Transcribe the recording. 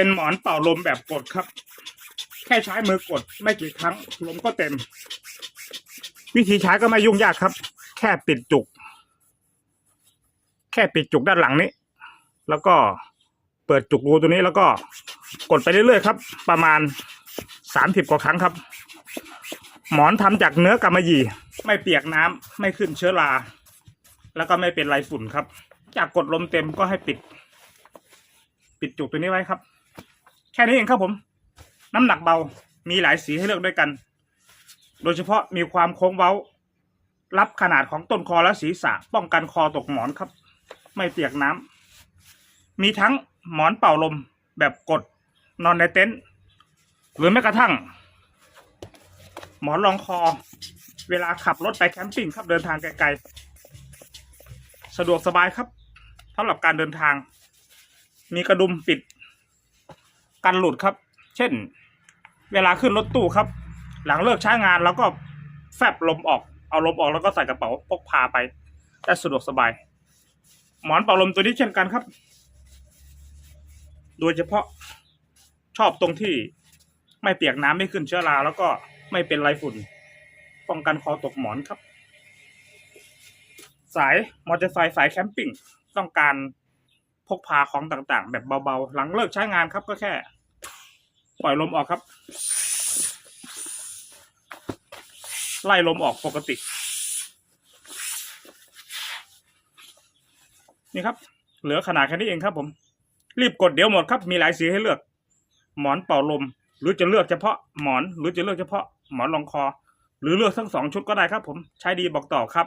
เป็นหมอนเป่าลมแบบกดครับ แค่ใช้มือกดไม่กี่ครั้งลมก็เต็ม วิธีใช้ก็ไม่ยุ่งยากครับ แค่ปิดจุก แค่ปิดจุกด้านหลังนี้ แล้วก็เปิดจุกรูตัวนี้แล้วก็กดไปเรื่อยๆครับ ประมาณสามสิบกว่าครั้งครับ หมอนทำจากเนื้อกำมะหยี่ ไม่เปียกน้ำไม่ขึ้นเชื้อราแล้วก็ไม่เป็นไรฝุ่นครับ จากกดลมเต็มก็ให้ปิด ปิดจุกตัวนี้ไว้ครับ ค่นี้เองครับผม น้ำหนักเบามีหลายสีให้เลือกด้วยกัน โดยเฉพาะมีความโค้งเว้า รับขนาดของต้นคอและศีรษะป้องกันคอตกหมอนครับ ไม่เปียกน้ำมีทั้งหมอนเป่าลมแบบกดนอนในเต็นท์หรือแม้กระทั่ง หมอนรองคอ เวลาขับรถไปแคมปิ้งครับเดินทางไกลๆ สะดวกสบายครับสำหรับการเดินทาง มีกระดุมปิด กันหลุดครับ เช่น เวลาขึ้นรถตู้ครับ หลังเลิกใช้งานเราก็แฟบลมออก เอาลมออกแล้วก็ใส่กระเป๋าพกพาไปได้สะดวกสบาย หมอนเป่าลมตัวนี้เช่นกันครับ โดยเฉพาะชอบตรงที่ไม่เปียกน้ำไม่ขึ้นเชื้อราแล้วก็ไม่เป็นไรฝุ่น ป้องกันคอตกหมอนครับ สายมอเตอร์ไซค์สายแคมปิ้งต้องการพกพาของต่างๆ แบบเบาๆ หลังเลิกใช้งานครับก็แค่ ปล่อยลมออกครับ ไล่ลมออกปกติ นี่ครับ เหลือขนาดแค่นี้เองครับผม รีบกดเดี๋ยวหมดครับ มีหลายสีให้เลือก หมอนเป่าลม หรือจะเลือกเฉพาะหมอน หรือจะเลือกเฉพาะหมอนรองคอ หรือเลือกทั้งสองชุดก็ได้ครับผม ใช้ดีบอกต่อครับ